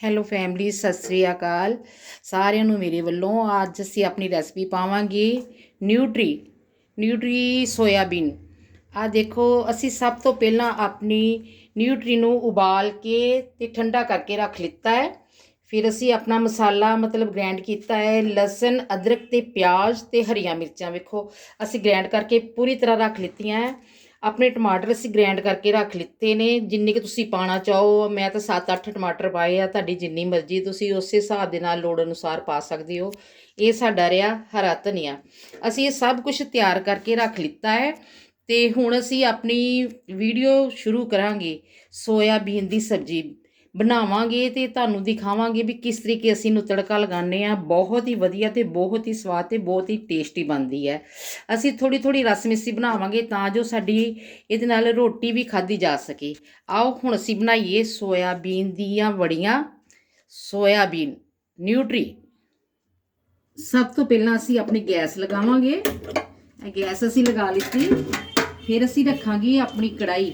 Hello family Sat Sri ਅਕਾਲ। ਸਾਰਿਆਂ ਨੂੰ ਮੇਰੇ ਵੱਲੋਂ ਅੱਜ ਅਸੀਂ ਆਪਣੀ ਰੈਸਪੀ ਪਾਵਾਂਗੇ ਨਿਊਟਰੀ ਨਿਊਟਰੀ ਸੋਇਆਬੀਨ ਆ ਦੇਖੋ, ਅਸੀਂ ਸਭ ਤੋਂ ਪਹਿਲਾਂ ਆਪਣੀ ਨਿਊਟਰੀ ਨੂੰ ਉਬਾਲ ਕੇ ਤੇ ਠੰਡਾ ਕਰਕੇ ਰੱਖ ਲਿੱਤਾ ਹੈ। ਫਿਰ ਅਸੀਂ ਆਪਣਾ ਮਸਾਲਾ ਮਤਲਬ ਗ੍ਰੈਂਡ ਕੀਤਾ ਹੈ, ਲਸਣ, ਅਦਰਕ ਤੇ ਪਿਆਜ਼ ਤੇ ਹਰੀਆਂ ਮਿਰਚਾਂ। ਵੇਖੋ, ਅਸੀਂ ਗ੍ਰੈਂਡ ਕਰਕੇ ਪੂਰੀ ਤਰ੍ਹਾਂ ਰੱਖ ਲਿੱਤੀਆਂ ਹੈ। ਆਪਣੇ ਟਮਾਟਰ ਅਸੀਂ ਗ੍ਰੈਂਡ ਕਰਕੇ ਰੱਖ ਲਿੱਤੇ ਨੇ, ਜਿੰਨੇ ਕਿ ਤੁਸੀਂ ਪਾਣਾ ਚਾਹੋ, ਮੈਂ ਤਾਂ 7-8 ਟਮਾਟਰ ਪਾਏ ਆ, ਤੁਹਾਡੀ ਜਿੰਨੀ ਮਰਜ਼ੀ ਤੁਸੀਂ ਉਸੇ ਹਿਸਾਬ ਦੇ ਨਾਲ ਲੋੜ ਅਨੁਸਾਰ ਪਾ ਸਕਦੇ ਹੋ। ਇਹ ਸਾਡਾ ਰਿਹਾ ਹਰਾ ਧਨੀਆ। ਅਸੀਂ ਇਹ ਸਭ ਕੁਝ ਤਿਆਰ ਕਰਕੇ ਰੱਖ ਲਿੱਤਾ ਹੈ ਤੇ ਹੁਣ ਅਸੀਂ ਆਪਣੀ ਵੀਡੀਓ ਸ਼ੁਰੂ ਕਰਾਂਗੇ, ਸੋਇਆਬੀਨ ਦੀ ਸਬਜ਼ੀ ਬਣਾਵਾਂਗੇ ਤੇ ਤੁਹਾਨੂੰ ਦਿਖਾਵਾਂਗੇ ਵੀ ਕਿਸ ਤਰੀਕੇ ਅਸੀਂ ਨੂੰ ਤੜਕਾ ਲਗਾਉਂਦੇ ਆ ਬਹੁਤ ਹੀ ਵਧੀਆ ਤੇ ਬਹੁਤ ਹੀ ਸਵਾਦ ਤੇ ਬਹੁਤ ਹੀ ਟੇਸਟੀ ਬਣਦੀ ਹੈ। ਅਸੀਂ ਥੋੜੀ ਥੋੜੀ ਰਸ ਮਿੱਸੀ ਬਣਾਵਾਂਗੇ ਤਾਂ ਜੋ ਸਾਡੀ ਇਹਦੇ ਨਾਲ ਰੋਟੀ ਵੀ ਖਾਧੀ ਜਾ ਸਕੇ। ਆਓ ਹੁਣ ਅਸੀਂ ਬਣਾਈਏ ਸੋਇਆਬੀਨ ਦੀਆਂ ਵੜੀਆਂ। Soybean, nutri. ਸਭ ਤੋਂ ਪਹਿਲਾਂ ਅਸੀਂ ਆਪਣੀ ਗੈਸ ਲਗਾਵਾਂਗੇ। ਗੈਸ ਅਸੀਂ ਲਗਾ ਲਿੱਤੀ। ਫਿਰ ਅਸੀਂ ਰੱਖਾਂਗੇ ਆਪਣੀ ਕੜਾਈ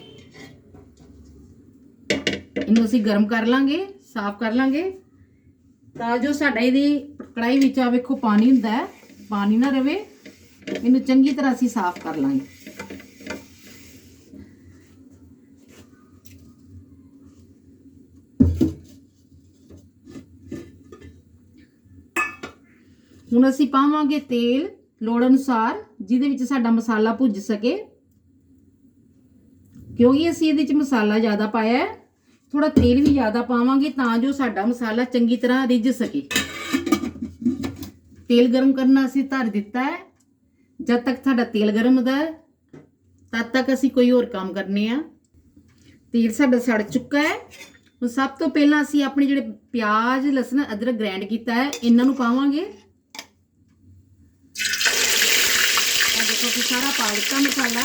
ਇਹਨੂੰ ਅਸੀਂ ਗਰਮ ਕਰ ਲਾਂਗੇ, ਸਾਫ਼ ਕਰ ਲਾਂਗੇ। ਤਾਂ ਜੋ ਸਾਡਾ ਇਹਦੀ ਕੜਾਈ ਵਿੱਚ ਆ ਵੇਖੋ ਪਾਣੀ ਹੁੰਦਾ ਹੈ, ਪਾਣੀ ਨਾ ਰਵੇ। ਇਹਨੂੰ ਚੰਗੀ ਤਰ੍ਹਾਂ ਅਸੀਂ ਸਾਫ਼ ਕਰ ਲਾਂਗੇ। ਹੁਣ ਅਸੀਂ ਪਾਵਾਂਗੇ ਤੇਲ ਲੋੜ ਅਨੁਸਾਰ, ਜਿਹਦੇ ਵਿੱਚ ਸਾਡਾ ਮਸਾਲਾ ਭੁੱਜ ਸਕੇ। ਕਿਉਂਕਿ ਅਸੀਂ ਇਹਦੇ ਵਿੱਚ ਮਸਾਲਾ ਜ਼ਿਆਦਾ ਪਾਇਆ ਹੈ ਥੋੜਾ ਤੇਲ ਵੀ ਜ਼ਿਆਦਾ ਪਾਵਾਂਗੇ ਤਾਂ ਜੋ ਸਾਡਾ ਮਸਾਲਾ ਚੰਗੀ ਤਰ੍ਹਾਂ ਰਿੱਝ ਸਕੇ। ਤੇਲ ਗਰਮ ਕਰਨਾ ਅਸੀਂ ਧਰ ਦਿੱਤਾ ਹੈ। ਜਦ ਤੱਕ ਸਾਡਾ ਤੇਲ ਗਰਮ ਹੁੰਦਾ ਤਦ ਤੱਕ ਅਸੀਂ ਕੋਈ ਹੋਰ ਕੰਮ ਕਰਨੇ ਆ। ਤੇਲ ਸਾਡਾ ਸੜ ਚੁੱਕਾ ਹੈ। ਹੁਣ ਸਭ ਤੋਂ ਪਹਿਲਾਂ ਅਸੀਂ ਆਪਣੇ ਜਿਹੜੇ ਪਿਆਜ਼, ਲਸਣ, ਅਦਰਕ ਗ੍ਰਾਈਂਡ ਕੀਤਾ ਹੈ, ਇਹਨਾਂ ਨੂੰ ਪਾਵਾਂਗੇ। ਇਹ ਦੇਖੋ ਕਿ ਸਾਰਾ ਪਾ ਦਿੱਤਾ ਮਸਾਲਾ।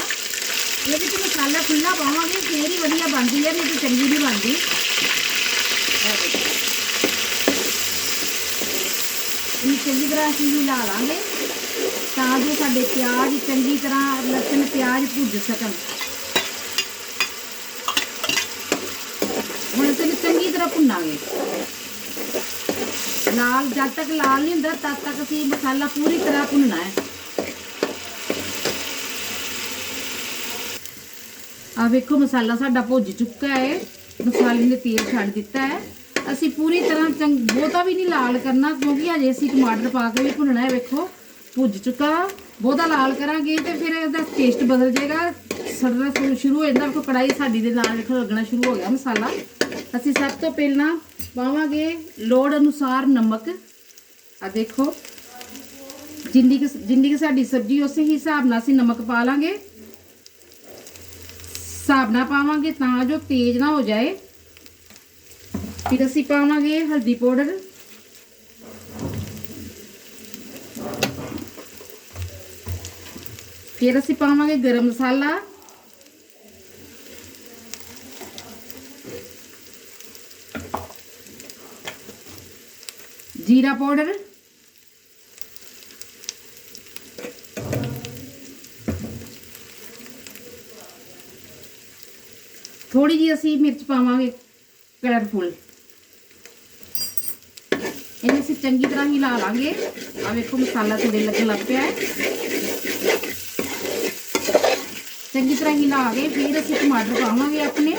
ਇਹਦੇ ਵਿੱਚ ਮਸਾਲਾ ਖੁੱਲਾ ਪਾਵਾਂਗੇ ਫੇਰ ਹੀ ਵਧੀਆ ਬਣਦੀ ਹੈ ਨਹੀਂ ਤਾਂ ਚੰਗੀ ਨਹੀਂ ਬਣਦੀ ਇਹ ਦੇਖੋ। ਇਹਨੂੰ ਚੰਗੀ ਤਰ੍ਹਾਂ ਅਸੀਂ ਹਿਲਾ ਲਾਂਗੇ ਤਾਂ ਜੋ ਸਾਡੇ ਪਿਆਜ਼ ਚੰਗੀ ਤਰ੍ਹਾਂ ਲਸਣ ਪਿਆਜ਼ ਭੁੱਜ ਸਕਣ ਹੁਣ ਅਸੀਂ ਇਹਨੂੰ ਚੰਗੀ ਤਰ੍ਹਾਂ ਭੁੰਨਾਂਗੇ ਲਾਲ ਜਦ ਤੱਕ ਲਾਲ ਨਹੀਂ ਹੁੰਦਾ ਤਦ ਤੱਕ ਅਸੀਂ ਮਸਾਲਾ ਪੂਰੀ ਤਰ੍ਹਾਂ ਭੁੰਨਣਾ ਹੈ ਆ ਵੇਖੋ ਮਸਾਲਾ ਸਾਡਾ ਭੁੱਜ ਚੁੱਕਾ ਹੈ। ਮਸਾਲੇ ਨੇ ਤੇਲ ਛੱਡ ਦਿੱਤਾ ਹੈ। ਅਸੀਂ ਪੂਰੀ ਤਰ੍ਹਾਂ ਚੰਗ ਬਹੁਤਾ ਵੀ ਨਹੀਂ ਲਾਲ ਕਰਨਾ ਕਿਉਂਕਿ ਅਜੇ ਅਸੀਂ ਟਮਾਟਰ ਪਾ ਕੇ ਵੀ ਭੁੰਨਣਾ ਹੈ, ਵੇਖੋ। ਭੁੱਜ ਚੁੱਕਾ। ਬਹੁਤਾ ਲਾਲ ਕਰਾਂਗੇ ਤੇ ਫਿਰ ਇਹਦਾ ਟੇਸਟ ਬਦਲ ਜਾਏਗਾ। ਸੜਨਾ ਸ਼ੁਰੂ- ਹੋ ਜਾਂਦਾ। ਵੇਖੋ ਕੜਾਈ ਸਾਡੀ ਦੇ ਨਾਲ ਵੇਖੋ ਲੱਗਣਾ ਸ਼ੁਰੂ ਹੋ ਗਿਆ ਮਸਾਲਾ। ਅਸੀਂ ਸਭ ਤੋਂ ਪਹਿਲਾਂ ਪਾਵਾਂਗੇ ਲੋੜ ਅਨੁਸਾਰ ਨਮਕ। ਆ ਦੇਖੋ। ਜਿੰਨੀ ਕੁ ਜਿੰਨੀ ਕੁ ਸਾਡੀ ਸਬਜ਼ੀ, ਉਸੇ ਹਿਸਾਬ ਨਾਲ ਅਸੀਂ ਨਮਕ ਪਾ ਲਾਂਗੇ। ਹਿਸਾਬ ਨਾਲ ਪਾਵਾਂਗੇ ਤਾਂ ਜੋ ਤੇਜ਼ ਨਾ ਹੋ ਜਾਏ ਫਿਰ ਅਸੀਂ ਪਾਵਾਂਗੇ ਹਲਦੀ ਪਾਊਡਰ ਫਿਰ ਅਸੀਂ ਪਾਵਾਂਗੇ ਗਰਮ ਮਸਾਲਾ ਜੀਰਾ ਪਾਊਡਰ ਥੋੜੀ ਜੀ ਅਸੀਂ ਮਿਰਚ ਪਾਵਾਂਗੇ ਕਲਰਫੁਲ ਇਹਨੂੰ ਅਸੀਂ ਚੰਗੀ ਤਰ੍ਹਾਂ ਹਿਲਾ ਲਾਂਗੇ। ਆ ਵੇਖੋ, ਮਸਾਲਾ ਥੋੜੇ ਲੱਗਣ ਲੱਗ ਪਿਆ ਹੈ। ਚੰਗੀ ਤਰ੍ਹਾਂ ਹਿਲਾ ਕੇ ਫਿਰ ਅਸੀਂ ਟਮਾਟਰ ਪਾਵਾਂਗੇ ਆਪਣੇ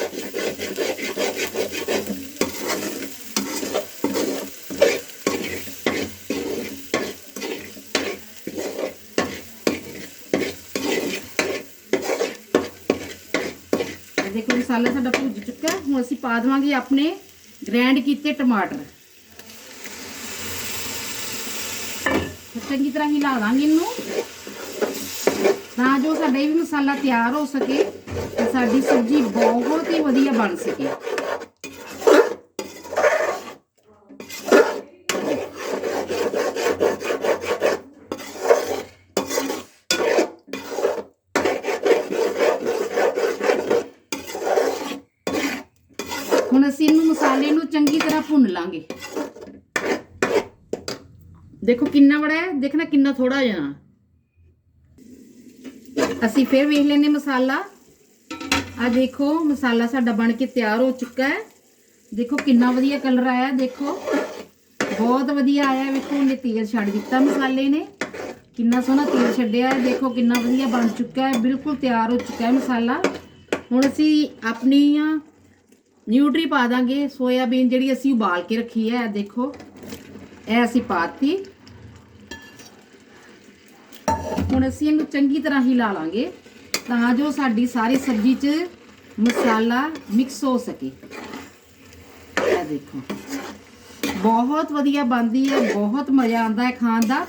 ਇਹ ਦੇਖੋ ਮਸਾਲਾ ਸਾਡਾ ਭੁੱਜ ਚੁੱਕਾ ਹੁਣ ਅਸੀਂ ਪਾ ਦੇਵਾਂਗੇ ਆਪਣੇ ਗ੍ਰੈਂਡ ਕੀਤੇ ਟਮਾਟਰ। ਚੰਗੀ ਤਰ੍ਹਾਂ ਹਿਲਾ ਦਾਂਗੇ ਇਹਨੂੰ। ਤਾਂ ਜੋ ਸਾਡਾ ਇਹ ਵੀ ਮਸਾਲਾ ਤਿਆਰ ਹੋ ਸਕੇ ਤੇ ਸਾਡੀ ਸਬਜ਼ੀ ਬਹੁਤ ਹੀ ਵਧੀਆ ਬਣ ਸਕੇ। ਹੁਣ ਅਸੀਂ ਇਹਨੂੰ ਮਸਾਲੇ ਨੂੰ ਚੰਗੀ ਤਰ੍ਹਾਂ ਭੁੰਨ ਲਾਂਗੇ। ਦੇਖੋ ਕਿੰਨਾ ਬੜਾ ਹੈ ਦੇਖਣਾ ਕਿੰਨਾ ਥੋੜਾ ਜਿਹਾ। ਅਸੀਂ ਫਿਰ ਵੇਖ ਲੈਨੇ ਮਸਾਲਾ। ਆ ਦੇਖੋ, ਮਸਾਲਾ ਸਾਡਾ ਬਣ ਕੇ ਤਿਆਰ ਹੋ ਚੁੱਕਾ ਹੈ। ਦੇਖੋ ਕਿੰਨਾ ਵਧੀਆ ਕਲਰ ਆਇਆ, ਦੇਖੋ। ਬਹੁਤ ਵਧੀਆ ਆਇਆ, ਵੇਖੋ ਉਹਨੇ ਤੇਲ ਛੱਡ ਦਿੱਤਾ ਮਸਾਲੇ ਨੇ। ਕਿੰਨਾ ਸੋਹਣਾ ਤੇਲ ਛੱਡਿਆ ਹੈ, ਦੇਖੋ ਕਿੰਨਾ ਵਧੀਆ ਬਣ ਚੁੱਕਾ ਹੈ, ਬਿਲਕੁਲ ਤਿਆਰ ਹੋ ਚੁੱਕਾ ਹੈ ਮਸਾਲਾ। ਹੁਣ ਅਸੀਂ ਆਪਣੀਆਂ ਨਿਊਟਰੀ ਪਾ ਦਾਂਗੇ, ਸੋਇਆਬੀਨ ਜਿਹੜੀ ਅਸੀਂ ਉਬਾਲ ਕੇ ਰੱਖੀ ਹੈ, ਇਹ ਦੇਖੋ, ਇਹ ਅਸੀਂ ਪਾਤੀ। ਹੁਣ ਅਸੀਂ ਇਹਨੂੰ ਚੰਗੀ ਤਰ੍ਹਾਂ ਹਿਲਾ ਲਾਂਗੇ, ਤਾਂ ਜੋ ਸਾਡੀ ਸਾਰੀ ਸਬਜ਼ੀ 'ਚ ਮਸਾਲਾ ਮਿਕਸ ਹੋ ਸਕੇ। ਇਹ ਦੇਖੋ, ਬਹੁਤ ਵਧੀਆ ਬਣਦੀ ਹੈ, ਬਹੁਤ ਮਜ਼ਾ ਆਉਂਦਾ ਹੈ ਖਾਣ ਦਾ।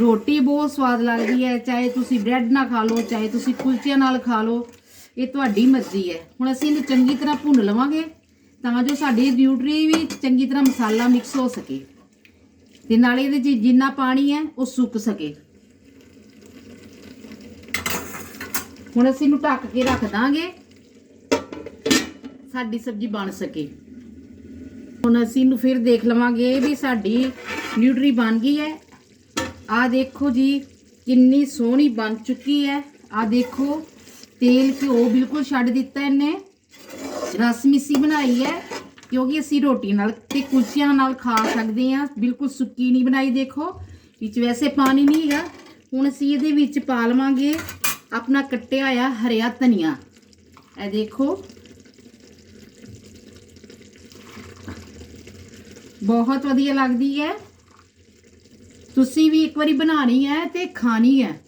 ਰੋਟੀ ਬਹੁਤ ਸਵਾਦ ਲੱਗਦੀ ਹੈ, ਚਾਹੇ ਤੁਸੀਂ ਬ੍ਰੈਡ ਨਾਲ ਖਾ ਲਓ, ਚਾਹੇ ਤੁਸੀਂ ਕੁਲਚਿਆਂ ਨਾਲ ਖਾ ਲਓ ਇਹ ਤੁਹਾਡੀ ਮਰਜ਼ੀ ਹੈ। ਹੁਣ ਅਸੀਂ ਇਹਨੂੰ ਚੰਗੀ ਤਰ੍ਹਾਂ ਭੁੰਨ ਲਵਾਂਗੇ ਤਾਂ ਜੋ ਸਾਡੀ ਨਿਊਟਰੀ ਵੀ ਚੰਗੀ ਤਰ੍ਹਾਂ ਮਸਾਲਾ ਮਿਕਸ ਹੋ ਸਕੇ ਤੇ ਨਾਲੇ ਇਹਦੇ 'ਚ ਜਿੰਨਾ ਪਾਣੀ ਹੈ, ਉਹ ਸੁੱਕ ਸਕੇ। ਹੁਣ ਅਸੀਂ ਇਹਨੂੰ ਢੱਕ ਕੇ ਰੱਖ ਦਾਂਗੇ। ਸਾਡੀ ਸਬਜ਼ੀ ਬਣ ਸਕੇ। ਹੁਣ ਅਸੀਂ ਇਹਨੂੰ ਫਿਰ ਦੇਖ ਲਵਾਂਗੇ ਵੀ ਸਾਡੀ ਨਿਊਟਰੀ ਬਣ ਗਈ ਹੈ। ਆ ਦੇਖੋ ਜੀ, ਕਿੰਨੀ ਸੋਹਣੀ ਬਣ ਚੁੱਕੀ ਹੈ। ਆ ਦੇਖੋ। ਤੇਲ ਘਿਓ ਬਿਲਕੁਲ ਛੱਡ ਦਿੱਤਾ ਇਹਨੇ। ਰਸ ਮਿੱਸੀ ਬਣਾਈ ਹੈ, ਕਿਉਂਕਿ ਅਸੀਂ ਰੋਟੀ ਨਾਲ ਤੇ ਕੁਲਚਿਆਂ ਨਾਲ ਖਾ ਸਕਦੇ ਹਾਂ। ਬਿਲਕੁਲ ਸੁੱਕੀ ਨਹੀਂ ਬਣਾਈ, ਦੇਖੋ। ਵਿੱਚ ਵੈਸੇ ਪਾਣੀ ਨਹੀਂ ਹੈਗਾ। ਹੁਣ ਅਸੀਂ ਇਹਦੇ ਵਿੱਚ ਪਾ ਲਵਾਂਗੇ ਆਪਣਾ ਕੱਟਿਆ ਹੋਇਆ ਹਰਿਆ ਧਨੀਆ। ਇਹ ਦੇਖੋ। ਬਹੁਤ ਵਧੀਆ ਲੱਗਦੀ ਹੈ। ਤੁਸੀਂ ਵੀ ਇੱਕ ਵਾਰੀ ਬਣਾਣੀ ਹੈ ਤੇ ਖਾਣੀ ਹੈ।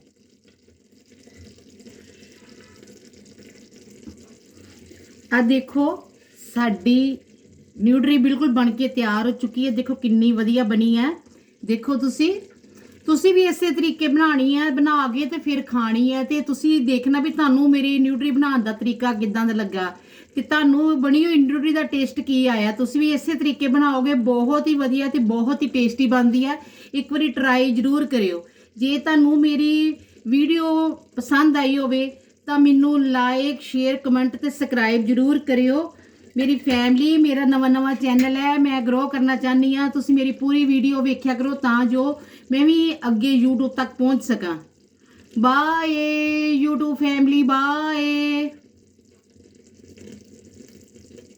ਆ ਦੇਖੋ, ਸਾਡੀ ਨਿਊਟਰੀ ਬਿਲਕੁਲ ਬਣ ਕੇ ਤਿਆਰ ਹੋ ਚੁੱਕੀ ਹੈ। ਦੇਖੋ ਕਿੰਨੀ ਵਧੀਆ ਬਣੀ ਹੈ। ਦੇਖੋ ਤੁਸੀਂ ਤੁਸੀਂ ਵੀ ਇਸੇ ਤਰੀਕੇ ਬਣਾਣੀ ਹੈ। ਬਣਾ ਕੇ ਤੇ ਫਿਰ ਖਾਣੀ ਹੈ ਤੇ ਤੁਸੀਂ ਦੇਖਣਾ ਵੀ ਤੁਹਾਨੂੰ ਮੇਰੀ ਨਿਊਟਰੀ ਬਣਾਉਣ ਦਾ ਤਰੀਕਾ ਕਿਦਾਂ ਦਾ ਲੱਗਾ। ਤੇ ਤੁਹਾਨੂੰ ਬਣੀ ਹੋਈ ਨਿਊਟਰੀ ਦਾ ਟੇਸਟ ਕੀ ਆਇਆ? ਤੁਸੀਂ ਵੀ ਇਸੇ ਤਰੀਕੇ ਬਣਾਓਗੇ। ਬਹੁਤ ਹੀ ਵਧੀਆ ਤੇ ਬਹੁਤ ਹੀ ਟੇਸਟੀ ਬਣਦੀ ਹੈ। ਇੱਕ ਵਾਰੀ ਟਰਾਈ ਜ਼ਰੂਰ ਕਰਿਓ। ਜੇ ਤੁਹਾਨੂੰ ਮੇਰੀ ਵੀਡੀਓ ਪਸੰਦ ਆਈ ਹੋਵੇ ਤਾਂ ਮੈਨੂੰ ਲਾਈਕ ਸ਼ੇਅਰ ਕਮੈਂਟ ਤੇ ਸਬਸਕ੍ਰਾਈਬ ਜ਼ਰੂਰ ਕਰਿਓ। ਮੇਰੀ ਫੈਮਿਲੀ ਮੇਰਾ ਨਵਾਂ ਨਵਾਂ ਚੈਨਲ ਹੈ, ਮੈਂ ਗਰੋ ਕਰਨਾ ਚਾਹਨੀ ਆ ਤੁਸੀਂ ਮੇਰੀ ਪੂਰੀ ਵੀਡੀਓ ਵੇਖਿਆ ਕਰੋ ਤਾਂ ਜੋ ਮੈਂ ਵੀ ਅੱਗੇ YouTube ਤੱਕ ਪਹੁੰਚ ਸਕਾਂ। Bye YouTube family bye